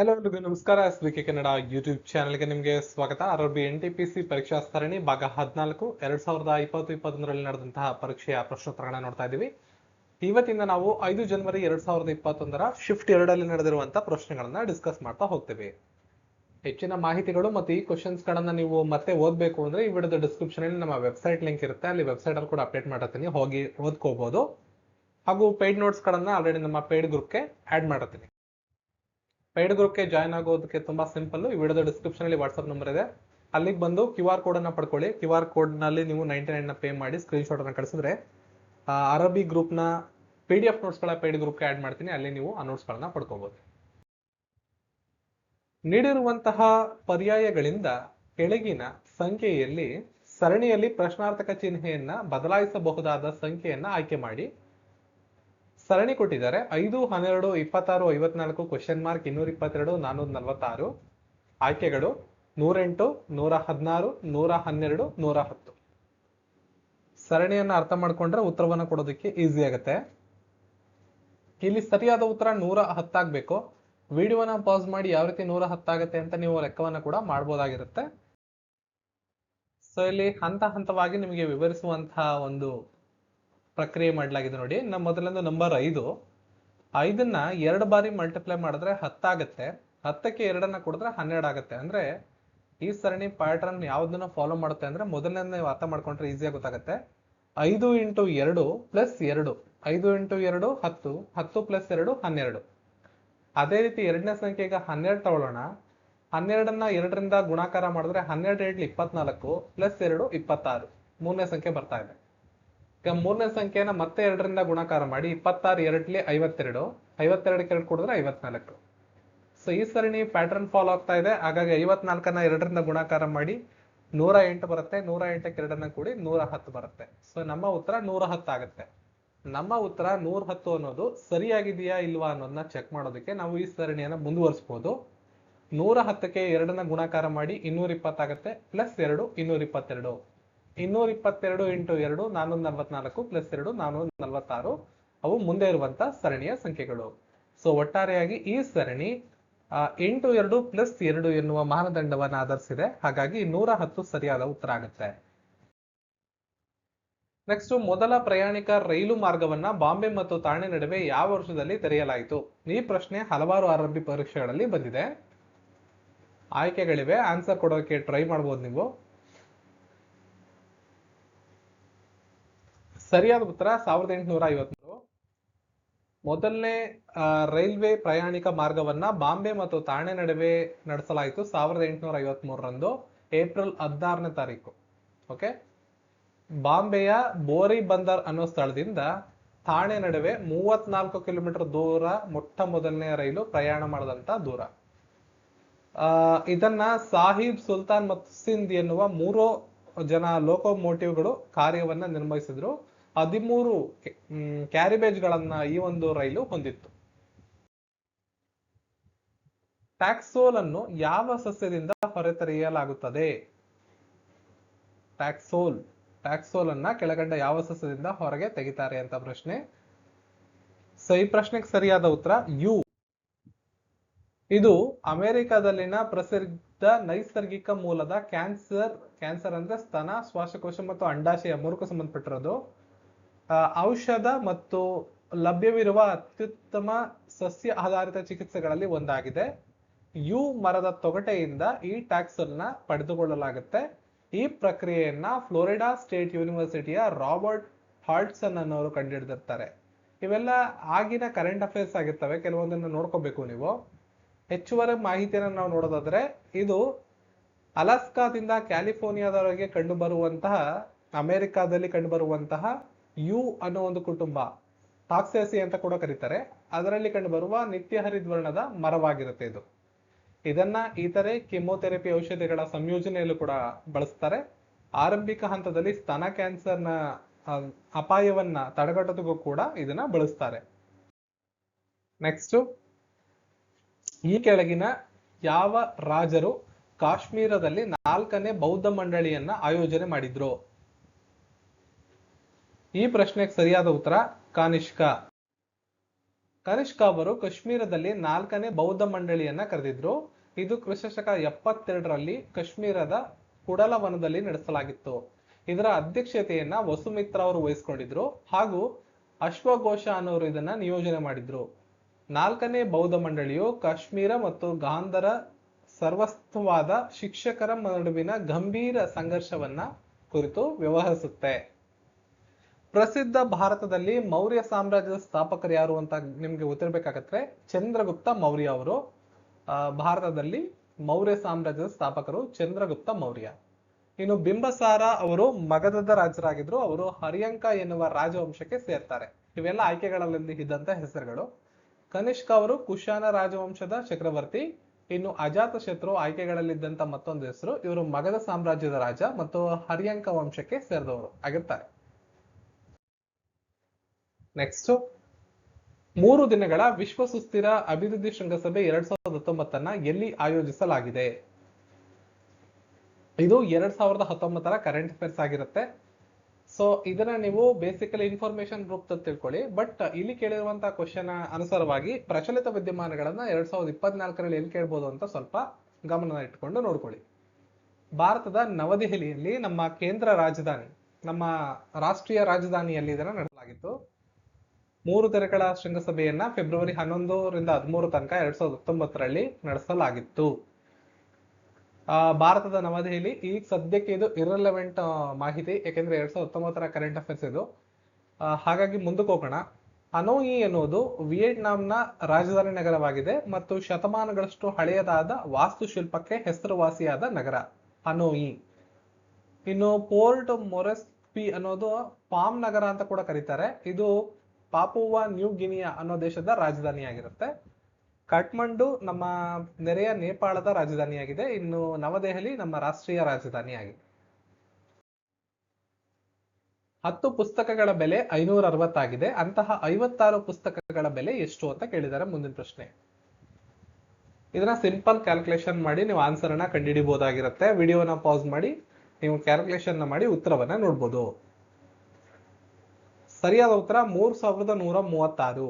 Hello ಎಲ್ರಿಗೂ ನಮಸ್ಕಾರ. S K Kannada YouTube ಚಾನಲ್ಗೆ ನಿಮಗೆ ಸ್ವಾಗತ. R B N T P C ಪರೀಕ್ಷಾ ಸರಣಿ ಭಾಗ ಹದಿನಾಲ್ಕು, ಎರಡ್ ಸಾವಿರದ ಇಪ್ಪತ್ತು ಇಪ್ಪತ್ತೊಂದರಲ್ಲಿ ನಡೆದಂತಹ ಪರೀಕ್ಷೆಯ ಪ್ರಶ್ನೋತ್ತರಗಳನ್ನ ನೋಡ್ತಾ ಇದ್ದೀವಿ. ಇವತ್ತಿಂದ ನಾವು ಐದು ಜನವರಿ ಎರಡ್ ಸಾವಿರದ ಇಪ್ಪತ್ತೊಂದರ ಶಿಫ್ಟ್ ಎರಡರಲ್ಲಿ ನಡೆದಿರುವಂತಹ ಪ್ರಶ್ನೆಗಳನ್ನ ಡಿಸ್ಕಸ್ ಮಾಡ್ತಾ ಹೋಗ್ತೀವಿ. ಹೆಚ್ಚಿನ ಮಾಹಿತಿಗಳು ಮತ್ತು ಈ ಕ್ವಶನ್ಸ್ ಗಳನ್ನ ನೀವು ಮತ್ತೆ ಓದ್ಬೇಕು ಅಂದ್ರೆ ಈ ವಿಡಿಯೋದ ಡಿಸ್ಕ್ರಿಪ್ಷನ್ ಅಲ್ಲಿ ನಮ್ಮ ವೆಬ್ಸೈಟ್ ಲಿಂಕ್ ಇರುತ್ತೆ. ಅಲ್ಲಿ ವೆಬ್ಸೈಟ್ ಅಲ್ಲಿ ಕೂಡ ಅಪ್ಡೇಟ್ ಮಾಡಿರ್ತೀನಿ ಹೋಗಿ ಓದ್ಕೋಬಹುದು ಹಾಗೂ ಪೇಯ್ಡ್ ನೋಟ್ಸ್ ಗಳನ್ನ ಆಲ್ರೆಡಿ ನಮ್ಮ ಪೇಯ್ಡ್ ಗ್ರೂಪ್ಗೆ ಆಡ್ ಮಾಡಿರ್ತೀನಿ ಪೇಯ್ಡ್ ಗ್ರೂಪ್ಗೆ ಜಾಯ್ನ್ ಆಗೋದಕ್ಕೆ ತುಂಬಾ ಸಿಂಪಲ್ ಈ ವಿಡಿಯೋದ ಡಿಸ್ಕ್ರಿಪ್ಷನ್ ಅಲ್ಲಿ ವಾಟ್ಸ್ಆಪ್ ನಂಬರ್ ಇದೆ. ಅಲ್ಲಿಗೆ ಬಂದು ಕ್ಯೂ ಆರ್ ಕೋಡ್ ಅನ್ನ ಪಡ್ಕೊಳ್ಳಿ. ಕ್ಯೂ ಆರ್ ಕೋಡ್ನಲ್ಲಿ ನೀವು ನೈಂಟಿ ನೈನ್ನ ಪೇ ಮಾಡಿ ಸ್ಕ್ರೀನ್ ಶಾಟ್ ಅನ್ನ ಕಳಿಸಿದ್ರೆ ಅರಬಿ ಗ್ರೂಪ್ನ ಪಿ ಡಿ ಎಫ್ ನೋಟ್ಸ್ಗಳ ಪೇಯ್ಡ್ ಗ್ರೂಪ್ಗೆ ಆಡ್ ಮಾಡ್ತೀನಿ. ಅಲ್ಲಿ ನೀವು ಆ ನೋಟ್ಸ್ ಗಳನ್ನ ಪಡ್ಕೋಬಹುದು ನೀಡಿರುವಂತಹ ಪರ್ಯಾಯಗಳಿಂದ ಕೆಳಗಿನ ಸಂಖ್ಯೆಯಲ್ಲಿ ಸರಣಿಯಲ್ಲಿ ಪ್ರಶ್ನಾರ್ಥಕ ಚಿಹ್ನೆಯನ್ನ ಬದಲಾಯಿಸಬಹುದಾದ ಸಂಖ್ಯೆಯನ್ನ ಆಯ್ಕೆ ಮಾಡಿ. ಸರಣಿ ಕೊಟ್ಟಿದ್ದಾರೆ. ಐದು, ಹನ್ನೆರಡು, ಇಪ್ಪತ್ತಾರು, ಐವತ್ನಾಲ್ಕು ಕ್ವಶನ್ ಮಾರ್ಕ್ ಇನ್ನೂರ ಇಪ್ಪತ್ತೆರಡು ನಾನೂರ ನಲವತ್ತಾರು ಆಯ್ಕೆಗಳು ನೂರೆಂಟು ನೂರ ಹದಿನಾರು ನೂರ ಹನ್ನೆರಡು ನೂರ ಹತ್ತು ಸರಣಿಯನ್ನು ಅರ್ಥ ಮಾಡ್ಕೊಂಡ್ರೆ ಉತ್ತರವನ್ನು ಕೊಡೋದಕ್ಕೆ ಈಸಿ ಆಗುತ್ತೆ. ಇಲ್ಲಿ ಸರಿಯಾದ ಉತ್ತರ ನೂರ ಹತ್ತಾಗಬೇಕು ವಿಡಿಯೋನ ಪಾಸ್ ಮಾಡಿ ಯಾವ ರೀತಿ ನೂರ ಹತ್ತಾಗುತ್ತೆ ಅಂತ ನೀವು ಲೆಕ್ಕವನ್ನು ಕೂಡ ಮಾಡ್ಬೋದಾಗಿರುತ್ತೆ. ಸೊ ಇಲ್ಲಿ ಹಂತ ಹಂತವಾಗಿ ನಿಮಗೆ ವಿವರಿಸುವಂತಹ ಒಂದು ಪ್ರಕ್ರಿಯೆ ಮಾಡಲಾಗಿದೆ ನೋಡಿ. ನಮ್ಮ ಮೊದಲನೇದು ನಂಬರ್ ಐದು. ಐದನ್ನ ಎರಡು ಬಾರಿ ಮಲ್ಟಿಪ್ಲೈ ಮಾಡಿದ್ರೆ ಹತ್ತಾಗತ್ತೆ. ಹತ್ತಕ್ಕೆ ಎರಡನ್ನ ಕೊಡಿದ್ರೆ ಹನ್ನೆರಡು ಆಗುತ್ತೆ. ಅಂದ್ರೆ ಈ ಸರಣಿ ಪ್ಯಾಟರ್ನ್ ಯಾವ್ದನ್ನ ಫಾಲೋ ಮಾಡುತ್ತೆ ಅಂದ್ರೆ ಮೊದಲನೇ ಅರ್ಥ ಮಾಡ್ಕೊಂಡ್ರೆ ಈಸಿಯಾಗಿ ಗೊತ್ತಾಗುತ್ತೆ. ಐದು ಇಂಟು ಎರಡು ಪ್ಲಸ್ ಎರಡು. ಐದು ಇಂಟು ಎರಡು, ಹತ್ತು. ಹತ್ತು ಪ್ಲಸ್ ಎರಡು, ಹನ್ನೆರಡು. ಅದೇ ರೀತಿ ಎರಡನೇ ಸಂಖ್ಯೆ ಈಗ ಹನ್ನೆರಡು ತಗೊಳ್ಳೋಣ. ಹನ್ನೆರಡನ್ನ ಎರಡರಿಂದ ಗುಣಾಕಾರ ಮಾಡಿದ್ರೆ ಹನ್ನೆರಡು ಎರಡು ಇಪ್ಪತ್ನಾಲ್ಕು ಪ್ಲಸ್ ಎರಡು ಇಪ್ಪತ್ತಾರು. ಮೂರನೇ ಸಂಖ್ಯೆ ಬರ್ತಾ ಇದೆ. ಈಗ ಮೂರನೇ ಸಂಖ್ಯೆನ ಮತ್ತೆ ಎರಡರಿಂದ ಗುಣಾಕಾರ ಮಾಡಿ ಇಪ್ಪತ್ತಾರು, ಎರಡ್ಲಿ ಐವತ್ತೆರಡು. ಐವತ್ತೆರಡಕ್ಕೆ ಎರಡು ಕೊಡಿದ್ರೆ ಐವತ್ನಾಲ್ಕು. ಸೊ ಈ ಸರಣಿ ಪ್ಯಾಟರ್ನ್ ಫಾಲೋ ಆಗ್ತಾ ಇದೆ. ಹಾಗಾಗಿ ಐವತ್ನಾಲ್ಕನ್ನ ಎರಡರಿಂದ ಗುಣಾಕಾರ ಮಾಡಿ ನೂರ ಎಂಟು ಬರುತ್ತೆ. ನೂರ ಎಂಟಕ್ಕೆ ಎರಡನ್ನ ಕೂಡಿ ನೂರ ಹತ್ತು ಬರುತ್ತೆ. ಸೊ ನಮ್ಮ ಉತ್ತರ ನೂರ ಹತ್ತು ಆಗುತ್ತೆ. ನಮ್ಮ ಉತ್ತರ ನೂರ ಹತ್ತು ಅನ್ನೋದು ಸರಿಯಾಗಿದೆಯಾ ಇಲ್ವಾ ಅನ್ನೋದನ್ನ ಚೆಕ್ ಮಾಡೋದಕ್ಕೆ ನಾವು ಈ ಸರಣಿಯನ್ನ ಮುಂದುವರಿಸಬಹುದು ನೂರ ಹತ್ತಕ್ಕೆ ಎರಡನ್ನ ಗುಣಾಕಾರ ಮಾಡಿ ಇನ್ನೂರ ಇಪ್ಪತ್ತಾಗತ್ತೆ ಪ್ಲಸ್ ಎರಡು, ಇನ್ನೂರ ಇಪ್ಪತ್ತೆರಡು. ಇನ್ನೂರ ಇಪ್ಪತ್ತೆರಡು ಇಂಟು ಎರಡು ನಾನೂರ ನಲ್ವತ್ನಾಲ್ಕು ಪ್ಲಸ್ ಎರಡು ನಾನೂರ ನಲ್ವತ್ತಾರು ಅವು ಮುಂದೆ ಇರುವಂತ ಸರಣಿಯ ಸಂಖ್ಯೆಗಳು. ಸೊ ಒಟ್ಟಾರೆಯಾಗಿ ಈ ಸರಣಿ ಎಂಟು ಎರಡು ಪ್ಲಸ್ ಎರಡು ಎನ್ನುವ ಮಾನದಂಡವನ್ನು ಆಧರಿಸಿದೆ. ಹಾಗಾಗಿ ನೂರ ಹತ್ತು ಸರಿಯಾದ ಉತ್ತರ ಆಗುತ್ತೆ. ನೆಕ್ಸ್ಟ್ ಮೊದಲ ಪ್ರಯಾಣಿಕ ರೈಲು ಮಾರ್ಗವನ್ನ ಬಾಂಬೆ ಮತ್ತು ತಾಣೆ ನಡುವೆ ಯಾವ ವರ್ಷದಲ್ಲಿ ತೆರೆಯಲಾಯಿತು? ಈ ಪ್ರಶ್ನೆ ಹಲವಾರು ಆರಂಭಿ ಪರೀಕ್ಷೆಗಳಲ್ಲಿ ಬಂದಿದೆ. ಆಯ್ಕೆಗಳಿವೆ. ಆನ್ಸರ್ ಕೊಡೋಕೆ ಟ್ರೈ ಮಾಡ್ಬೋದು ನೀವು. ಸರಿಯಾದ ಉತ್ತರ ಸಾವಿರದ ಎಂಟುನೂರ ಐವತ್ಮೂರು. ಮೊದಲನೇ ರೈಲ್ವೆ ಪ್ರಯಾಣಿಕ ಮಾರ್ಗವನ್ನ ಬಾಂಬೆ ಮತ್ತು ಥಾಣೆ ನಡುವೆ ನಡೆಸಲಾಯಿತು ಸಾವಿರದ ಎಂಟುನೂರ ಐವತ್ಮೂರರಂದು, ಏಪ್ರಿಲ್ ಹದಿನಾರನೇ ತಾರೀಕು. ಓಕೆ? ಬಾಂಬೆಯ ಬೋರಿ ಬಂದರ್ ಅನ್ನೋ ಸ್ಥಳದಿಂದ ಥಾಣೆ ನಡುವೆ ಮೂವತ್ನಾಲ್ಕು ಕಿಲೋಮೀಟರ್ ದೂರ ಮೊಟ್ಟ ಮೊದಲನೇ ರೈಲು ಪ್ರಯಾಣ ಮಾಡಿದಂತ ದೂರ. ಇದನ್ನ ಸಾಹಿಬ್ ಸುಲ್ತಾನ್ ಮತ್ತು ಸಿಂಧ್ ಎನ್ನುವ ಮೂರು ಜನ ಲೋಕೋಮೋಟಿವ್ಗಳು ಕಾರ್ಯವನ್ನ ನಿರ್ವಹಿಸಿದ್ರು. ಹದಿಮೂರು ಕ್ಯಾರಿಬೇಜ್ ಗಳನ್ನ ಈ ಒಂದು ರೈಲು ಹೊಂದಿತ್ತು. ಟ್ಯಾಕ್ಸೋಲ್ ಅನ್ನು ಯಾವ ಸಸ್ಯದಿಂದ ಹೊರತೆರೆಯಲಾಗುತ್ತದೆ? ಟ್ಯಾಕ್ಸೋಲ್ ಟ್ಯಾಕ್ಸೋಲ್ ಅನ್ನ ಕೆಳಗಂಡ ಯಾವ ಸಸ್ಯದಿಂದ ಹೊರಗೆ ತೆಗಿತಾರೆ ಅಂತ ಪ್ರಶ್ನೆ. ಸೊ ಪ್ರಶ್ನೆಗೆ ಸರಿಯಾದ ಉತ್ತರ ಯು. ಇದು ಅಮೆರಿಕದಲ್ಲಿನ ಪ್ರಸಿದ್ಧ ನೈಸರ್ಗಿಕ ಮೂಲದ ಕ್ಯಾನ್ಸರ್ ಕ್ಯಾನ್ಸರ್ ಅಂದ್ರೆ ಸ್ತನ, ಶ್ವಾಸಕೋಶ ಮತ್ತು ಅಂಡಾಶಯ ಮೂರಕ್ಕೂ ಸಂಬಂಧಪಟ್ಟಿರೋದು. ಔಷಧ ಮತ್ತು ಲಭ್ಯವಿರುವ ಅತ್ಯುತ್ತಮ ಸಸ್ಯ ಆಧಾರಿತ ಚಿಕಿತ್ಸೆಗಳಲ್ಲಿ ಒಂದಾಗಿದೆ. ಯು ಮರದ ತೊಗಟೆಯಿಂದ ಈ ಟ್ಯಾಕ್ಸನ್ನ ಪಡೆದುಕೊಳ್ಳಲಾಗುತ್ತೆ. ಈ ಪ್ರಕ್ರಿಯೆಯನ್ನ ಫ್ಲೋರಿಡಾ ಸ್ಟೇಟ್ ಯೂನಿವರ್ಸಿಟಿಯ ರಾಬರ್ಟ್ ಹಾಲ್ಟ್ಸನ್ ಅನ್ನೋರು ಕಂಡುಹಿಡಿದಿರ್ತಾರೆ. ಇವೆಲ್ಲ ಆಗಿನ ಕರೆಂಟ್ ಅಫೇರ್ಸ್ ಆಗಿರ್ತವೆ. ಕೆಲವೊಂದನ್ನು ನೋಡ್ಕೋಬೇಕು ನೀವು. ಹೆಚ್ಚುವರಿ ಮಾಹಿತಿಯನ್ನು ನಾವು ನೋಡೋದಾದ್ರೆ, ಇದು ಅಲಾಸ್ಕಾದಿಂದ ಕ್ಯಾಲಿಫೋರ್ನಿಯಾದವರೆಗೆ ಕಂಡುಬರುವಂತಹ, ಅಮೆರಿಕಾದಲ್ಲಿ ಕಂಡುಬರುವಂತಹ ಯು ಅನ್ನೋ ಒಂದು ಕುಟುಂಬ ಟಾಕ್ಸೇಸಿ ಅಂತ ಕೂಡ ಕರೀತಾರೆ. ಅದರಲ್ಲಿ ಕಂಡುಬರುವ ನಿತ್ಯ ಹರಿದ್ವರ್ಣದ ಮರವಾಗಿರುತ್ತೆ ಇದು. ಇದನ್ನ ಇತರೆ ಕೆಮೋಥೆರಪಿ ಔಷಧಿಗಳ ಸಂಯೋಜನೆಯಲ್ಲೂ ಕೂಡ ಬಳಸ್ತಾರೆ. ಆರಂಭಿಕ ಹಂತದಲ್ಲಿ ಸ್ತನ ಕ್ಯಾನ್ಸರ್ನ ಅಪಾಯವನ್ನ ತಡೆಗಟ್ಟೋದಕ್ಕೂ ಕೂಡ ಇದನ್ನ ಬಳಸ್ತಾರೆ. ನೆಕ್ಸ್ಟ್, ಈ ಕೆಳಗಿನ ಯಾವ ರಾಜರು ಕಾಶ್ಮೀರದಲ್ಲಿ ನಾಲ್ಕನೇ ಬೌದ್ಧ ಮಂಡಳಿಯನ್ನ ಆಯೋಜನೆ ಮಾಡಿದ್ರು? ಈ ಪ್ರಶ್ನೆಗೆ ಸರಿಯಾದ ಉತ್ತರ ಕಾನಿಷ್ಕ. ಕನಿಷ್ಕ ಅವರು ಕಾಶ್ಮೀರದಲ್ಲಿ ನಾಲ್ಕನೇ ಬೌದ್ಧ ಮಂಡಳಿಯನ್ನ ಕರೆದಿದ್ರು. ಇದು ಕ್ರಿಸ್ತಶಕ ಎಪ್ಪತ್ತೆರಡರಲ್ಲಿ ಕಾಶ್ಮೀರದ ಕುಡಲವನದಲ್ಲಿ ನಡೆಸಲಾಗಿತ್ತು. ಇದರ ಅಧ್ಯಕ್ಷತೆಯನ್ನ ವಸುಮಿತ್ರ ಅವರು ವಹಿಸ್ಕೊಂಡಿದ್ರು. ಹಾಗೂ ಅಶ್ವಘೋಷ ಅನ್ನೋರು ಇದನ್ನ ನಿಯೋಜನೆ ಮಾಡಿದ್ರು. ನಾಲ್ಕನೇ ಬೌದ್ಧ ಮಂಡಳಿಯು ಕಾಶ್ಮೀರ ಮತ್ತು ಗಾಂಧರ ಸರ್ವಸ್ಥವಾದ ಶಿಕ್ಷಕರ ನಡುವಿನ ಗಂಭೀರ ಸಂಘರ್ಷವನ್ನ ಕುರಿತು ವ್ಯವಹರಿಸುತ್ತೆ. ಪ್ರಸಿದ್ಧ ಭಾರತದಲ್ಲಿ ಮೌರ್ಯ ಸಾಮ್ರಾಜ್ಯದ ಸ್ಥಾಪಕರು ಯಾರು ಅಂತ ನಿಮ್ಗೆ ಗೊತ್ತಿರ್ಬೇಕಾಗತ್ತೆ. ಚಂದ್ರಗುಪ್ತ ಮೌರ್ಯ ಅವರು. ಭಾರತದಲ್ಲಿ ಮೌರ್ಯ ಸಾಮ್ರಾಜ್ಯದ ಸ್ಥಾಪಕರು ಚಂದ್ರಗುಪ್ತ ಮೌರ್ಯ. ಇನ್ನು ಬಿಂಬಸಾರ ಅವರು ಮಗಧದ ರಾಜರಾಗಿದ್ರು. ಅವರು ಹರಿಯಂಕ ಎನ್ನುವ ರಾಜವಂಶಕ್ಕೆ ಸೇರ್ತಾರೆ. ಇವೆಲ್ಲ ಆಯ್ಕೆಗಳಲ್ಲಿ ಇದ್ದಂತ ಹೆಸರುಗಳು. ಕನಿಷ್ಕ ಅವರು ಕುಶಾನ ರಾಜವಂಶದ ಚಕ್ರವರ್ತಿ. ಇನ್ನು ಅಜಾತ ಶತ್ರು ಆಯ್ಕೆಗಳಲ್ಲಿದ್ದಂತ ಮತ್ತೊಂದು ಹೆಸರು. ಇವರು ಮಗಧ ಸಾಮ್ರಾಜ್ಯದ ರಾಜ ಮತ್ತು ಹರಿಯಂಕ ವಂಶಕ್ಕೆ ಸೇರಿದವರು. ಆಗಿರ್ತಾರೆ. ನೆಕ್ಸ್ಟ್ ಮೂರು ದಿನಗಳ ವಿಶ್ವ ಸುಸ್ಥಿರ ಅಭಿವೃದ್ಧಿ ಶೃಂಗಸಭೆ ಎರಡ್ ಸಾವಿರದ ಹತ್ತೊಂಬತ್ತನ್ನ ಎಲ್ಲಿ ಆಯೋಜಿಸಲಾಗಿದೆ? ಇದು ಎರಡ್ ಸಾವಿರದ ಹತ್ತೊಂಬತ್ತರ ಕರೆಂಟ್ ಅಫೇರ್ಸ್ ಆಗಿರುತ್ತೆ. ಸೊ ಇದನ್ನ ನೀವು ಬೇಸಿಕಲಿ ಇನ್ಫಾರ್ಮೇಶನ್ ಗ್ರೂಪ್ ತಿಳ್ಕೊಳ್ಳಿ. ಬಟ್ ಇಲ್ಲಿ ಕೇಳಿರುವಂತಹ ಕ್ವಶನ್ ಅನುಸಾರವಾಗಿ ಪ್ರಚಲಿತ ವಿದ್ಯಮಾನಗಳನ್ನ ಎರಡ್ ಸಾವಿರದ ಇಪ್ಪತ್ನಾಲ್ಕರಲ್ಲಿ ಎಲ್ಲಿ ಕೇಳ್ಬೋದು ಅಂತ ಸ್ವಲ್ಪ ಗಮನ ಇಟ್ಕೊಂಡು ನೋಡ್ಕೊಳ್ಳಿ. ಭಾರತದ ನವದೆಹಲಿಯಲ್ಲಿ ನಮ್ಮ ಕೇಂದ್ರ ರಾಜಧಾನಿ, ನಮ್ಮ ರಾಷ್ಟ್ರೀಯ ರಾಜಧಾನಿಯಲ್ಲಿ ಇದನ್ನ ನಡೆಸಲಾಗಿತ್ತು. ಮೂರು ದಿನಗಳ ಶೃಂಗಸಭೆಯನ್ನ ಫೆಬ್ರವರಿ ಹನ್ನೊಂದರಿಂದ ಹದಿಮೂರು ತನಕ ಎರಡ್ ಸಾವಿರದ ಹತ್ತೊಂಬತ್ತರಲ್ಲಿ ನಡೆಸಲಾಗಿತ್ತು. ಭಾರತದ ನವದೆಹಲಿ ಈಗ ಸದ್ಯಕ್ಕೆ ಇದು ಇರಲೆವೆಂಟ್ ಮಾಹಿತಿ. ಯಾಕೆಂದ್ರೆ ಎರಡ್ ಸಾವಿರದ ಹತ್ತೊಂಬತ್ತರ ಕರೆಂಟ್ ಅಫೇರ್ಸ್ ಇದು. ಹಾಗಾಗಿ ಮುಂದಕ್ಕೆ ಹೋಗೋಣ. ಹನೋಯಿ ಎನ್ನುವುದು ವಿಯೆಟ್ನಾಂನ ರಾಜಧಾನಿ ನಗರವಾಗಿದೆ ಮತ್ತು ಶತಮಾನಗಳಷ್ಟು ಹಳೆಯದಾದ ವಾಸ್ತುಶಿಲ್ಪಕ್ಕೆ ಹೆಸರುವಾಸಿಯಾದ ನಗರ ಅನೋಯಿ ಇನ್ನು ಪೋರ್ಟ್ ಮೊರೆಸ್ಪಿ ಅನ್ನೋದು ಪಾಮ್ ನಗರ ಅಂತ ಕೂಡ ಕರೀತಾರೆ. ಇದು ಪಾಪುವಾ ನ್ಯೂ ಗಿನಿಯಾ ಅನ್ನೋ ದೇಶದ ರಾಜಧಾನಿಯಾಗಿರುತ್ತೆ. ಕಾಠ್ಮಂಡು ನಮ್ಮ ನೆರೆಯ ನೇಪಾಳದ ರಾಜಧಾನಿಯಾಗಿದೆ. ಇನ್ನು ನವದೆಹಲಿ ನಮ್ಮ ರಾಷ್ಟ್ರೀಯ ರಾಜಧಾನಿಯಾಗಿದೆ ಹತ್ತು ಪುಸ್ತಕಗಳ ಬೆಲೆ ಐನೂರ ಅರವತ್ತಾಗಿದೆ ಅಂತಹ ಐವತ್ತಾರು ಪುಸ್ತಕಗಳ ಬೆಲೆ ಎಷ್ಟು ಅಂತ ಕೇಳಿದ್ದಾರೆ ಮುಂದಿನ ಪ್ರಶ್ನೆ. ಇದನ್ನ ಸಿಂಪಲ್ ಕ್ಯಾಲ್ಕುಲೇಷನ್ ಮಾಡಿ ನೀವು ಆನ್ಸರ್ ಅನ್ನ ಕಂಡುಹಿಡಿಬಹುದಾಗಿರುತ್ತೆ. ವಿಡಿಯೋನ ಪಾಸ್ ಮಾಡಿ ನೀವು ಕ್ಯಾಲ್ಕುಲೇಷನ್ ಮಾಡಿ ಉತ್ತರವನ್ನ ನೋಡ್ಬೋದು. ಸರಿಯಾದ ಉತ್ತರ ಮೂರು ಸಾವಿರದ ನೂರ ಮೂವತ್ತಾರು.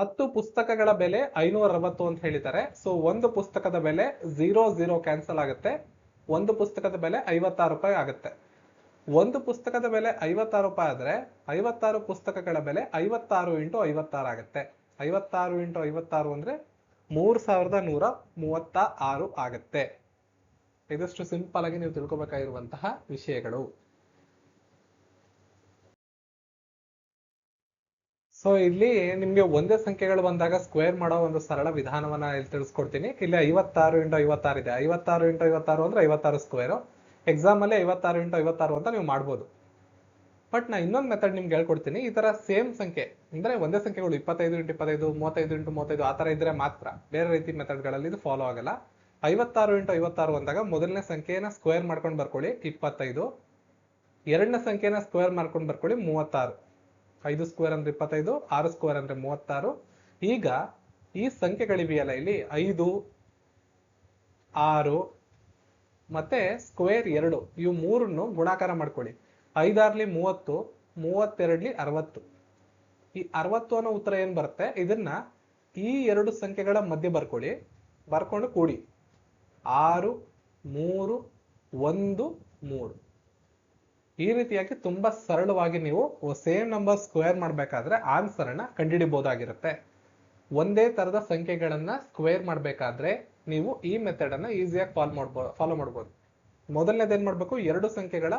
ಹತ್ತು ಪುಸ್ತಕಗಳ ಬೆಲೆ ಐನೂರ ಅರವತ್ತು ಅಂತ ಹೇಳಿದ್ದಾರೆ. ಸೊ ಒಂದು ಪುಸ್ತಕದ ಬೆಲೆ ಝೀರೋ ಝೀರೋ ಕ್ಯಾನ್ಸಲ್ ಆಗುತ್ತೆ. ಒಂದು ಪುಸ್ತಕದ ಬೆಲೆ ಐವತ್ತಾರು ರೂಪಾಯಿ ಆಗುತ್ತೆ. ಒಂದು ಪುಸ್ತಕದ ಬೆಲೆ ಐವತ್ತಾರು ರೂಪಾಯಿ ಆದರೆ ಐವತ್ತಾರು ಪುಸ್ತಕಗಳ ಬೆಲೆ ಐವತ್ತಾರು ಇಂಟು ಐವತ್ತಾರು ಆಗುತ್ತೆ. ಐವತ್ತಾರು ಇಂಟು ಐವತ್ತಾರು ಅಂದರೆ ಮೂರು ಸಾವಿರದ ನೂರ ಮೂವತ್ತ ಆರು ಆಗುತ್ತೆ. ಇದಷ್ಟು ಸಿಂಪಲ್ ಆಗಿ ನೀವು ತಿಳ್ಕೊಬೇಕಾಗಿರುವಂತಹ ವಿಷಯಗಳು. ಸೊ ಇಲ್ಲಿ ನಿಮ್ಗೆ ಒಂದೇ ಸಂಖ್ಯೆಗಳು ಬಂದಾಗ ಸ್ಕ್ವೇರ್ ಮಾಡೋ ಒಂದು ಸರಳ ವಿಧಾನವನ್ನ ಇಲ್ಲಿ ತಿಳಿಸ್ಕೊಡ್ತೀನಿ. ಇಲ್ಲಿ ಐವತ್ತಾರು ಇಂಟು ಐವತ್ತಾರು ಇದೆ. ಐವತ್ತಾರು ಇಂಟು ಐವತ್ತಾರು ಅಂದ್ರೆ ಐವತ್ತಾರು ಸ್ಕ್ವೇರ್ ಎಕ್ಸಾಮ್ ಅಲ್ಲಿ ಐವತ್ತಾರು ಇಂಟು ಐವತ್ತಾರು ಅಂತ ನೀವು ಮಾಡ್ಬೋದು. ಬಟ್ ನಾ ಇನ್ನೊಂದು ಮೆಥಡ್ ನಿಮ್ಗೆ ಹೇಳ್ಕೊಡ್ತೀನಿ. ಈ ತರ ಸೇಮ್ ಸಂಖ್ಯೆ, ಅಂದ್ರೆ ಒಂದೇ ಸಂಖ್ಯೆಗಳು ಇಪ್ಪತ್ತೈದು ಇಂಟು ಇಪ್ಪತ್ತೈದು, ಮೂವತ್ತೈದು ಇಂಟು ಮೂವತ್ತೈದು, ಆ ತರ ಇದ್ರೆ ಮಾತ್ರ. ಬೇರೆ ರೀತಿ ಮೆಥಡ್ಗಳಲ್ಲಿ ಇದು ಫಾಲೋ ಆಗಲ್ಲ. ಐವತ್ತಾರು ಇಂಟು ಐವತ್ತಾರು ಅಂದಾಗ ಮೊದಲನೇ ಸಂಖ್ಯೆನ ಸ್ಕ್ವೇರ್ ಮಾಡ್ಕೊಂಡು ಬರ್ಕೊಳ್ಳಿ, ಇಪ್ಪತ್ತೈದು. ಎರಡನೇ ಸಂಖ್ಯೆನ ಸ್ಕ್ವೇರ್ ಮಾಡ್ಕೊಂಡು ಬರ್ಕೊಳ್ಳಿ, ಮೂವತ್ತಾರು. ಐದು ಸ್ಕ್ವೇರ್ ಅಂದ್ರೆ ಇಪ್ಪತ್ತೈದು, ಆರು ಸ್ಕ್ವೇರ್ ಅಂದ್ರೆ ಮೂವತ್ತಾರು. ಈಗ ಈ ಸಂಖ್ಯೆಗಳಿವೆಯಲ್ಲ ಇಲ್ಲಿ, ಐದು, ಆರು, ಮತ್ತೆ ಸ್ಕ್ವೇರ್ ಎರಡು. ಇವು ಮೂರನ್ನು ಗುಣಾಕಾರ ಮಾಡ್ಕೊಳ್ಳಿ. ಐದಾರ್ಲಿ ಮೂವತ್ತು, ಮೂವತ್ತೆರಡ್ಲಿ ಅರವತ್ತು. ಈ ಅರವತ್ತು ಅನ್ನೋ ಉತ್ತರ ಏನ್ ಬರುತ್ತೆ? ಇದನ್ನ ಈ ಎರಡು ಸಂಖ್ಯೆಗಳ ಮಧ್ಯೆ ಬರ್ಕೊಳ್ಳಿ. ಬರ್ಕೊಂಡು ಕೂಡಿ. ಆರು, ಮೂರು, ಒಂದು, ಮೂರು. ಈ ರೀತಿಯಾಗಿ ತುಂಬಾ ಸರಳವಾಗಿ ನೀವು ಸೇಮ್ ನಂಬರ್ ಸ್ಕ್ವೇರ್ ಮಾಡಬೇಕಾದ್ರೆ ಆನ್ಸರ್ ಅನ್ನ ಕಂಡುಹಿಡಿಬಹುದಾಗಿರುತ್ತೆ. ಒಂದೇ ತರದ ಸಂಖ್ಯೆಗಳನ್ನ ಸ್ಕ್ವೇರ್ ಮಾಡಬೇಕಾದ್ರೆ ನೀವು ಈ ಮೆಥಡ್ ಅನ್ನ ಈಸಿಯಾಗಿ ಫಾಲೋ ಮಾಡ್ಬೋದು ಫಾಲೋ ಮಾಡ್ಬೋದು. ಮೊದಲನೇದು ಏನ್ ಮಾಡ್ಬೇಕು? ಎರಡು ಸಂಖ್ಯೆಗಳ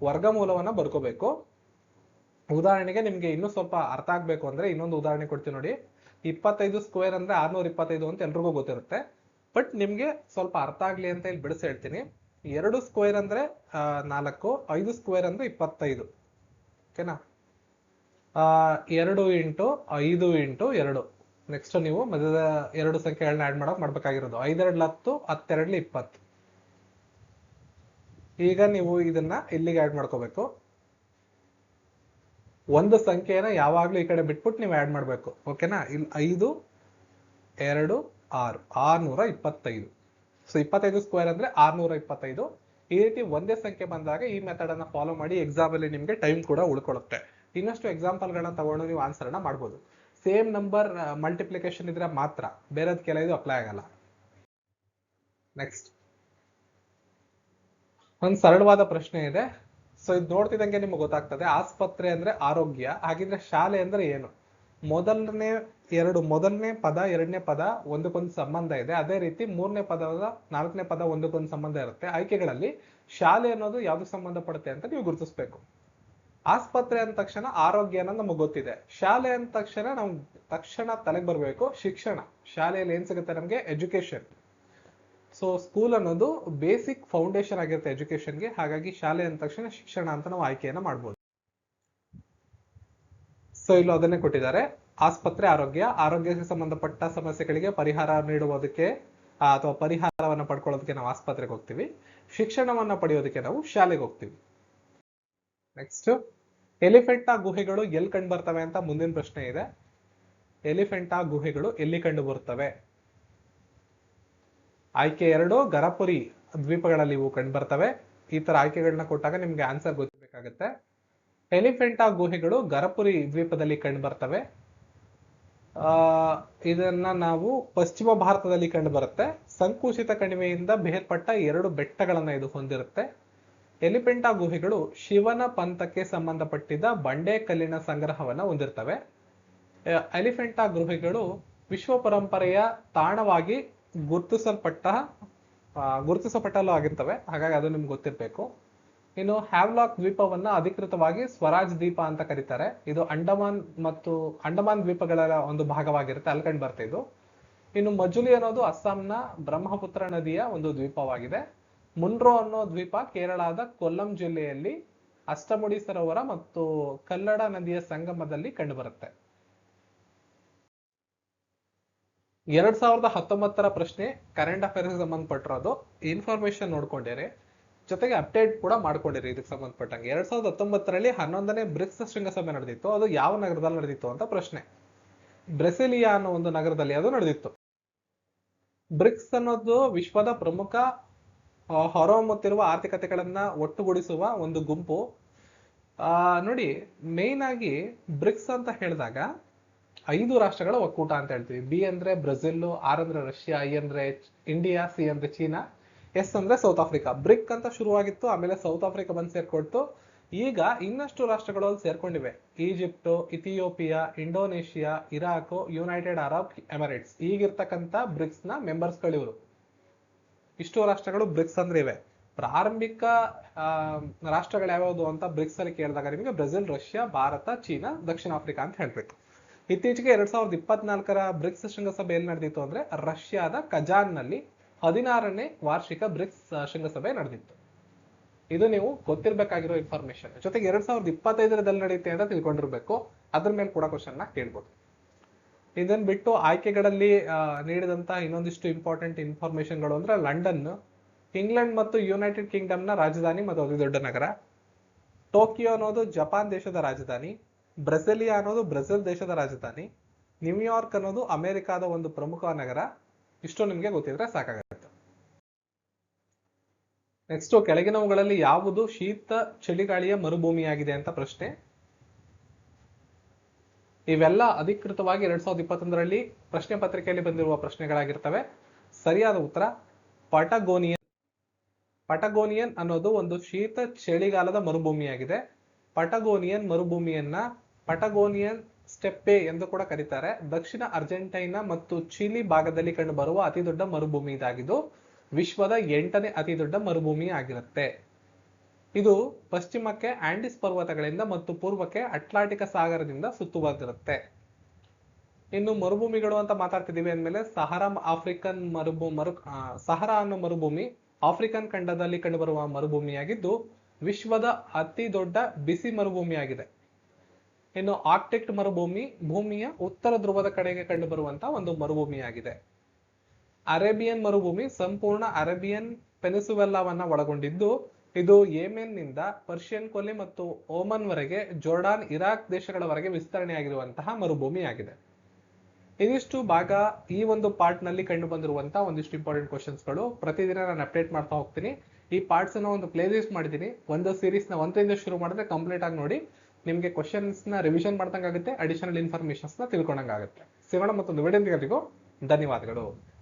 ವರ್ಗಮೂಲವನ್ನ ಬರ್ಕೋಬೇಕು. ಉದಾಹರಣೆಗೆ ನಿಮ್ಗೆ ಇನ್ನೂ ಸ್ವಲ್ಪ ಅರ್ಥ ಆಗ್ಬೇಕು ಅಂದ್ರೆ ಇನ್ನೊಂದು ಉದಾಹರಣೆ ಕೊಡ್ತೀನಿ ನೋಡಿ. ಇಪ್ಪತ್ತೈದು ಸ್ಕ್ವೇರ್ ಅಂದ್ರೆ ಆರ್ನೂರ ಇಪ್ಪತ್ತೈದು ಅಂತ ಎಲ್ರಿಗೂ ಗೊತ್ತಿರುತ್ತೆ. ಬಟ್ ನಿಮ್ಗೆ ಸ್ವಲ್ಪ ಅರ್ಥ ಆಗ್ಲಿ ಅಂತ ಇಲ್ಲಿ ಬಿಡಿಸಿ ಹೇಳ್ತೀನಿ. ಎರಡು ಸ್ಕ್ವೇರ್ ಅಂದ್ರೆ ನಾಲ್ಕು, ಐದು ಸ್ಕ್ವೇರ್ ಅಂದ್ರೆ ಇಪ್ಪತ್ತೈದು. ಓಕೆನಾ? ಎರಡು ಇಂಟು ಐದು ಇಂಟು ಎರಡು. ನೆಕ್ಸ್ಟ್ ನೀವು ಮಧ್ಯದ ಎರಡು ಸಂಖ್ಯೆಗಳನ್ನ ಆಡ್ ಮಾಡೋಕ್ ಮಾಡ್ಬೇಕಾಗಿರೋದು. ಐದೆರಡ್ಲ ಹತ್ತು, ಹತ್ತೆರಡ್ಲಿ ಇಪ್ಪತ್ತು. ಈಗ ನೀವು ಇದನ್ನ ಇಲ್ಲಿಗೆ ಆಡ್ ಮಾಡ್ಕೋಬೇಕು. ಒಂದು ಸಂಖ್ಯೆನ ಯಾವಾಗ್ಲೂ ಈ ಕಡೆ ಬಿಟ್ಬಿಟ್ಟು ನೀವು ಆಡ್ ಮಾಡ್ಬೇಕು. ಓಕೆನಾ? ಇಲ್ಲಿ ಐದು, ಎರಡು, ಆರು. ಆರ್ನೂರ ಇಪ್ಪತ್ತೈದು. ಸೊ ಇಪ್ಪತ್ತೈದು ಸ್ಕ್ವೇರ್ ಅಂದ್ರೆ ಆರ್ನೂರ ಇಪ್ಪತ್ತೈದು. ಈ ರೀತಿ ಒಂದೇ ಸಂಖ್ಯೆ ಬಂದಾಗ ಈ ಮೆಥಡ್ ಅನ್ನ ಫಾಲೋ ಮಾಡಿ ಎಕ್ಸಾಮ್ ಅಲ್ಲಿ ನಿಮ್ಗೆ ಟೈಮ್ ಕೂಡ ಉಳ್ಕೊಳ್ಳುತ್ತೆ. ಇನ್ನಷ್ಟು ಎಕ್ಸಾಂಪಲ್ ಗಳನ್ನ ತಗೊಂಡು ನೀವು ಆನ್ಸರ್ ಅನ್ನ ಮಾಡ್ಬೋದು. ಸೇಮ್ ನಂಬರ್ ಮಲ್ಟಿಪ್ಲಿಕೇಶನ್ ಇದ್ರೆ ಮಾತ್ರ. ಬೇರೆದಕ್ಕೆಲ್ಲ ಇದು ಅಪ್ಲೈ ಆಗಲ್ಲ. ನೆಕ್ಸ್ಟ್ ಒಂದು ಸರಳವಾದ ಪ್ರಶ್ನೆ ಇದೆ. ಸೊ ಇದು ನೋಡ್ತಿದಂಗೆ ನಿಮ್ಗೆ ಗೊತ್ತಾಗ್ತದೆ. ಆಸ್ಪತ್ರೆ ಅಂದ್ರೆ ಆರೋಗ್ಯ, ಹಾಗಿದ್ರೆ ಶಾಲೆ ಅಂದ್ರೆ ಏನು? ಮೊದಲನೇ ಎರಡು ಮೊದಲನೇ ಪದ, ಎರಡನೇ ಪದ ಒಂದಕ್ಕೊಂದು ಸಂಬಂಧ ಇದೆ. ಅದೇ ರೀತಿ ಮೂರನೇ ಪದದ, ನಾಲ್ಕನೇ ಪದ ಒಂದಕ್ಕೊಂದು ಸಂಬಂಧ ಇರುತ್ತೆ. ಆಯ್ಕೆಗಳಲ್ಲಿ ಶಾಲೆ ಅನ್ನೋದು ಯಾವ್ದು ಸಂಬಂಧಪಡುತ್ತೆ ಅಂತ ನೀವು ಗುರುತಿಸ್ಬೇಕು. ಆಸ್ಪತ್ರೆ ಅಂದ ತಕ್ಷಣ ಆರೋಗ್ಯ ಅನ್ನೋದು ನಮಗೆ ಗೊತ್ತಿದೆ. ಶಾಲೆ ಅಂದ ತಕ್ಷಣ ನಾವು ತಕ್ಷಣ ತಲೆಗೆ ಬರಬೇಕು. ಶಿಕ್ಷಣ. ಶಾಲೆಯಲ್ಲಿ ಏನ್ ಸಿಗುತ್ತೆ ನಮಗೆ? ಎಜುಕೇಶನ್ ಸೊ ಸ್ಕೂಲ್ ಅನ್ನೋದು ಬೇಸಿಕ್ ಫೌಂಡೇಶನ್ ಆಗಿರುತ್ತೆ ಎಜುಕೇಶನ್ಗೆ ಹಾಗಾಗಿ ಶಾಲೆ ಅಂದ ತಕ್ಷಣ ಶಿಕ್ಷಣ ಅಂತ ನಾವು ಆಯ್ಕೆಯನ್ನ ಮಾಡ್ಬೋದು. ಸೊ ಇಲ್ಲೂ ಅದನ್ನೇ ಕೊಟ್ಟಿದ್ದಾರೆ. ಆಸ್ಪತ್ರೆ ಆರೋಗ್ಯ, ಆರೋಗ್ಯಕ್ಕೆ ಸಂಬಂಧಪಟ್ಟ ಸಮಸ್ಯೆಗಳಿಗೆ ಪರಿಹಾರ ನೀಡುವುದಕ್ಕೆ ಅಥವಾ ಪರಿಹಾರವನ್ನ ಪಡ್ಕೊಳ್ಳೋದಕ್ಕೆ ನಾವು ಆಸ್ಪತ್ರೆಗೆ ಹೋಗ್ತೀವಿ. ಶಿಕ್ಷಣವನ್ನ ಪಡೆಯೋದಕ್ಕೆ ನಾವು ಶಾಲೆಗೆ ಹೋಗ್ತೀವಿ. ನೆಕ್ಸ್ಟ್ ಎಲಿಫೆಂಟಾ ಗುಹೆಗಳು ಎಲ್ಲಿ ಕಂಡು ಬರ್ತವೆ ಅಂತ ಮುಂದಿನ ಪ್ರಶ್ನೆ ಇದೆ. ಎಲಿಫೆಂಟಾ ಗುಹೆಗಳು ಎಲ್ಲಿ ಕಂಡು ಬರುತ್ತವೆ ಆಯ್ಕೆ ಎರಡು, ಗರಪುರಿ ದ್ವೀಪಗಳಲ್ಲಿ ಇವು ಕಂಡು ಬರ್ತವೆ. ಈ ತರ ಆಯ್ಕೆಗಳನ್ನ ಕೊಟ್ಟಾಗ ನಿಮ್ಗೆ ಆನ್ಸರ್ ಗೊತ್ತಿರಬೇಕಾಗತ್ತೆ. ಎಲಿಫೆಂಟಾ ಗುಹೆಗಳು ಗರಪುರಿ ದ್ವೀಪದಲ್ಲಿ ಕಂಡು ಬರ್ತವೆ. ಇದನ್ನ ನಾವು ಪಶ್ಚಿಮ ಭಾರತದಲ್ಲಿ ಕಂಡು ಬರುತ್ತೆ. ಸಂಕುಚಿತ ಕಣಿವೆಯಿಂದ ಬೇರ್ಪಟ್ಟ ಎರಡು ಬೆಟ್ಟಗಳನ್ನ ಇದು ಹೊಂದಿರುತ್ತೆ. ಎಲಿಪೆಂಟಾ ಗುಹೆಗಳು ಶಿವನ ಪಂಥಕ್ಕೆ ಸಂಬಂಧಪಟ್ಟಿದ್ದ ಬಂಡೆ ಕಲ್ಲಿನ ಸಂಗ್ರಹವನ್ನ ಹೊಂದಿರ್ತವೆ. ಎಲಿಫೆಂಟಾ ಗುಹೆಗಳು ವಿಶ್ವ ಪರಂಪರೆಯ ತಾಣವಾಗಿ ಗುರುತಿಸಲ್ಪಟ್ಟ ಆ, ಗುರುತಿಸಲ್ಪಟ್ಟಲು ಆಗಿರ್ತವೆ. ಹಾಗಾಗಿ ಅದು ನಿಮ್ಗೆ ಗೊತ್ತಿರಬೇಕು. ಇನ್ನು ಹ್ಯಾವ್ಲಾಕ್ ದ್ವೀಪವನ್ನ ಅಧಿಕೃತವಾಗಿ ಸ್ವರಾಜ್ ದ್ವೀಪ ಅಂತ ಕರೀತಾರೆ. ಇದು ಅಂಡಮಾನ್ ಮತ್ತು ಅಂಡಮಾನ್ ದ್ವೀಪಗಳ ಒಂದು ಭಾಗವಾಗಿರುತ್ತೆ ಅಲ್ಲಿ ಕಂಡು ಬರ್ತಾ ಇನ್ನು ಮಜುಲಿ ಅನ್ನೋದು ಅಸ್ಸಾಂನ ಬ್ರಹ್ಮಪುತ್ರ ನದಿಯ ಒಂದು ದ್ವೀಪವಾಗಿದೆ. ಮುನ್ರೋ ಅನ್ನೋ ದ್ವೀಪ ಕೇರಳದ ಕೊಲ್ಲಂ ಜಿಲ್ಲೆಯಲ್ಲಿ ಅಷ್ಟಮುಡಿ ಸರೋವರ ಮತ್ತು ಕಲ್ಲಡ ನದಿಯ ಸಂಗಮದಲ್ಲಿ ಕಂಡುಬರುತ್ತೆ. ಎರಡ್ ಸಾವಿರದ ಹತ್ತೊಂಬತ್ತರ ಪ್ರಶ್ನೆ ಕರೆಂಟ್ ಅಫೇರ್ಸ್ ಸಂಬಂಧಪಟ್ಟಿರೋದು. ಇನ್ಫಾರ್ಮೇಶನ್ ನೋಡ್ಕೊಂಡಿರಿ. ಜೊತೆಗೆ ಅಪ್ಡೇಟ್ ಕೂಡ ಮಾಡ್ಕೊಂಡಿರಿ ಇದಕ್ಕೆ ಸಂಬಂಧಪಟ್ಟಂಗೆ. ಎರಡ್ ಸಾವಿರದ ಹತ್ತೊಂಬತ್ತರಲ್ಲಿ ಹನ್ನೊಂದನೇ ಬ್ರಿಕ್ಸ್ ಶೃಂಗಸಭೆ ನಡೆದಿತ್ತು. ಅದು ಯಾವ ನಗರದಲ್ಲಿ ನಡೆದಿತ್ತು ಅಂತ ಪ್ರಶ್ನೆ. ಬ್ರೆಸಿಲಿಯಾ ಅನ್ನೋ ಒಂದು ನಗರದಲ್ಲಿ ಅದು ನಡೆದಿತ್ತು. ಬ್ರಿಕ್ಸ್ ಅನ್ನೋದು ವಿಶ್ವದ ಪ್ರಮುಖ ಹೊರಹೊಮ್ಮುತ್ತಿರುವ ಆರ್ಥಿಕತೆಗಳನ್ನ ಒಟ್ಟುಗೂಡಿಸುವ ಒಂದು ಗುಂಪು. ಆ, ನೋಡಿ ಮೇನ್ ಆಗಿ ಬ್ರಿಕ್ಸ್ ಅಂತ ಹೇಳಿದಾಗ ಐದು ರಾಷ್ಟ್ರಗಳ ಒಕ್ಕೂಟ ಅಂತ ಹೇಳ್ತೀವಿ. ಬಿ ಅಂದ್ರೆ ಬ್ರೆಜಿಲ್ ಆರ್ ಅಂದ್ರೆ ರಷ್ಯಾ ಐ ಅಂದ್ರೆ ಇಂಡಿಯಾ, ಸಿ ಅಂದ್ರೆ ಚೀನಾ. ಎಸ್ ಅಂದ್ರೆ ಸೌತ್ ಆಫ್ರಿಕಾ ಬ್ರಿಕ್ ಅಂತ ಶುರುವಾಗಿತ್ತು, ಆಮೇಲೆ ಸೌತ್ ಆಫ್ರಿಕಾ ಬಂದು ಸೇರ್ಕೊಡ್ತು ಈಗ ಇನ್ನಷ್ಟು ರಾಷ್ಟ್ರಗಳು ಅಲ್ಲಿ ಸೇರ್ಕೊಂಡಿವೆ. Egypt, Ethiopia, Indonesia, Iraq United Arab Emirates ಈಗಿರ್ತಕ್ಕಂಥ ಬ್ರಿಕ್ಸ್ನ ಮೆಂಬರ್ಸ್ ಇವರು. ಇಷ್ಟು ರಾಷ್ಟ್ರಗಳು ಬ್ರಿಕ್ಸ್ ಅಂದ್ರೆ ಇವೆ. ಪ್ರಾರಂಭಿಕ ರಾಷ್ಟ್ರಗಳು ಯಾವ್ಯಾವುದು ಅಂತ ಬ್ರಿಕ್ಸ್ ಅಲ್ಲಿ ಕೇಳಿದಾಗ ನಿಮಗೆ ಬ್ರೆಜಿಲ್, ರಷ್ಯಾ, ಭಾರತ, ಚೀನಾ, ದಕ್ಷಿಣ ಆಫ್ರಿಕಾ ಅಂತ ಹೇಳ್ಬೇಕು. ಇತ್ತೀಚೆಗೆ ಎರಡ್ ಸಾವಿರದ ಇಪ್ಪತ್ನಾಲ್ಕರ ಬ್ರಿಕ್ಸ್ ಶೃಂಗಸಭೆ ನಡೆದಿತ್ತು ಅಂದ್ರೆ ರಷ್ಯಾದ ಕಜಾನ್ನಲ್ಲಿ ಹದಿನಾರನೇ ವಾರ್ಷಿಕ ಬ್ರಿಕ್ಸ್ ಶೃಂಗಸಭೆ ನಡೆದಿತ್ತು. ಇದು ನೀವು ಗೊತ್ತಿರಬೇಕಾಗಿರೋ ಇನ್ಫಾರ್ಮೇಶನ್ ಜೊತೆಗೆ ಎರಡ್ ಸಾವಿರದ ಇಪ್ಪತ್ತೈದರದಲ್ಲಿ ನಡೆಯುತ್ತೆ ಅಂತ ತಿಳ್ಕೊಂಡಿರ್ಬೇಕು. ಅದ್ರ ಮೇಲೆ ಕೂಡ ಕ್ವಶನ್ನ ಕೇಳ್ಬೋದು. ಇದನ್ ಬಿಟ್ಟು ಆಯ್ಕೆಗಳಲ್ಲಿ ನೀಡಿದಂತ ಇನ್ನೊಂದಿಷ್ಟು ಇಂಪಾರ್ಟೆಂಟ್ ಇನ್ಫಾರ್ಮೇಶನ್ಗಳು ಅಂದ್ರೆ ಲಂಡನ್, ಇಂಗ್ಲೆಂಡ್ ಮತ್ತು ಯುನೈಟೆಡ್ ಕಿಂಗ್ಡಮ್ನ ರಾಜಧಾನಿ ಮತ್ತು ಅತಿ ದೊಡ್ಡ ನಗರ. ಟೋಕಿಯೋ ಅನ್ನೋದು ಜಪಾನ್ ದೇಶದ ರಾಜಧಾನಿ. ಬ್ರೆಸಿಲಿಯಾ ಅನ್ನೋದು ಬ್ರೆಜಿಲ್ ದೇಶದ ರಾಜಧಾನಿ. ನ್ಯೂಯಾರ್ಕ್ ಅನ್ನೋದು ಅಮೆರಿಕಾದ ಒಂದು ಪ್ರಮುಖ ನಗರ. ಇಷ್ಟು ನಿಮ್ಗೆ ಗೊತ್ತಿದ್ರೆ ಸಾಕಾಗುತ್ತೆ. ನೆಕ್ಸ್ಟ್ ಕೆಳಗಿನವುಗಳಲ್ಲಿ ಯಾವುದು ಶೀತ ಚಳಿಗಾಳಿಯ ಮರುಭೂಮಿಯಾಗಿದೆ ಅಂತ ಪ್ರಶ್ನೆ. ಇವೆಲ್ಲ ಅಧಿಕೃತವಾಗಿ ಎರಡ್ ಸಾವಿರದ ಇಪ್ಪತ್ತೊಂದರಲ್ಲಿ ಪ್ರಶ್ನೆ ಪತ್ರಿಕೆಯಲ್ಲಿ ಬಂದಿರುವ ಪ್ರಶ್ನೆಗಳಾಗಿರ್ತವೆ. ಸರಿಯಾದ ಉತ್ತರ, ಪಟಗೋನಿಯನ್. ಪಟಗೋನಿಯನ್ ಅನ್ನೋದು ಒಂದು ಶೀತ ಚಳಿಗಾಲದ ಮರುಭೂಮಿಯಾಗಿದೆ. ಪಟಗೋನಿಯನ್ ಮರುಭೂಮಿಯನ್ನ ಪಟಗೋನಿಯನ್ ಸ್ಟೆಪ್ಪೆ ಎಂದು ಕೂಡ ಕರೀತಾರೆ. ದಕ್ಷಿಣ ಅರ್ಜೆಂಟೈನಾ ಮತ್ತು ಚಿಲಿ ಭಾಗದಲ್ಲಿ ಕಂಡುಬರುವ ಅತಿ ದೊಡ್ಡ ಮರುಭೂಮಿ ಇದಾಗಿದ್ದು, ವಿಶ್ವದ ಎಂಟನೇ ಅತಿ ದೊಡ್ಡ ಮರುಭೂಮಿ ಆಗಿರುತ್ತೆ. ಇದು ಪಶ್ಚಿಮಕ್ಕೆ ಆಂಡಿಸ್ ಪರ್ವತಗಳಿಂದ ಮತ್ತು ಪೂರ್ವಕ್ಕೆ ಅಟ್ಲಾಂಟಿಕ ಸಾಗರದಿಂದ ಸುತ್ತುವರೆದಿರುತ್ತೆ. ಇನ್ನು ಮರುಭೂಮಿಗಳು ಅಂತ ಮಾತಾಡ್ತಿದೀವಿ ಅಂದಮೇಲೆ ಸಹರಾ ಆಫ್ರಿಕನ್ ಮರುಭೂ, ಮರು ಸಹರಾ ಅನ್ನೋ ಮರುಭೂಮಿ ಆಫ್ರಿಕನ್ ಖಂಡದಲ್ಲಿ ಕಂಡುಬರುವ ಮರುಭೂಮಿಯಾಗಿದ್ದು, ವಿಶ್ವದ ಅತಿ ದೊಡ್ಡ ಬಿಸಿ ಮರುಭೂಮಿಯಾಗಿದೆ. ಇನ್ನು ಆರ್ಕ್ಟಿಕ್ ಮರುಭೂಮಿ, ಭೂಮಿಯ ಉತ್ತರ ಧ್ರುವದ ಕಡೆಗೆ ಕಂಡುಬರುವಂತಹ ಒಂದು ಮರುಭೂಮಿಯಾಗಿದೆ. ಅರೇಬಿಯನ್ ಮರುಭೂಮಿ ಸಂಪೂರ್ಣ ಅರೇಬಿಯನ್ ಪೆನಿಸುವೆಲ್ಲಾವನ್ನ ಒಳಗೊಂಡಿದ್ದು, ಇದು ಯೆಮೆನ್ನಿಂದ ಪರ್ಷಿಯನ್ ಕೊಲ್ಲಿ ಮತ್ತು ಓಮನ್ ವರೆಗೆ ಜೋರ್ಡಾನ್, ಇರಾಕ್ ದೇಶಗಳವರೆಗೆ ವಿಸ್ತರಣೆಯಾಗಿರುವಂತಹ ಮರುಭೂಮಿಯಾಗಿದೆ. ಇದಿಷ್ಟು ಭಾಗ ಈ ಒಂದು ಪಾರ್ಟ್ನಲ್ಲಿ ಕಂಡು ಬಂದಿರುವಂತಹ ಒಂದಿಷ್ಟು ಇಂಪಾರ್ಟೆಂಟ್ ಕ್ವಶನ್ಸ್ಗಳು ಪ್ರತಿದಿನ ನಾನು ಅಪ್ಡೇಟ್ ಮಾಡ್ತಾ ಹೋಗ್ತೀನಿ. ಈ ಪಾರ್ಟ್ಸ್ ಅನ್ನ ಒಂದು ಪ್ಲೇ ಲಿಸ್ಟ್ ಮಾಡಿದ್ದೀನಿ. ಒಂದು ಸೀರೀಸ್ನ ಒಂದರಿಂದ ಶುರು ಮಾಡಿದ್ರೆ ಕಂಪ್ಲೀಟ್ ಆಗಿ ನೋಡಿ. ನಿಮಗೆ ಕ್ವಶನ್ಸ್ನ ರಿವಿಷನ್ ಮಾಡ್ದಂಗಾಗುತ್ತೆ ಅಡಿಷನಲ್ ಇನ್ಫಾರ್ಮೇಷನ್ಸ್ನ ತಿಳ್ಕೊಂಡಂಗಾಗುತ್ತೆ. ಸಿಗೋಣ ಮತ್ತೊಂದು ವಿಡಿಯೋದಿಗೂ ಧನ್ಯವಾದಗಳು.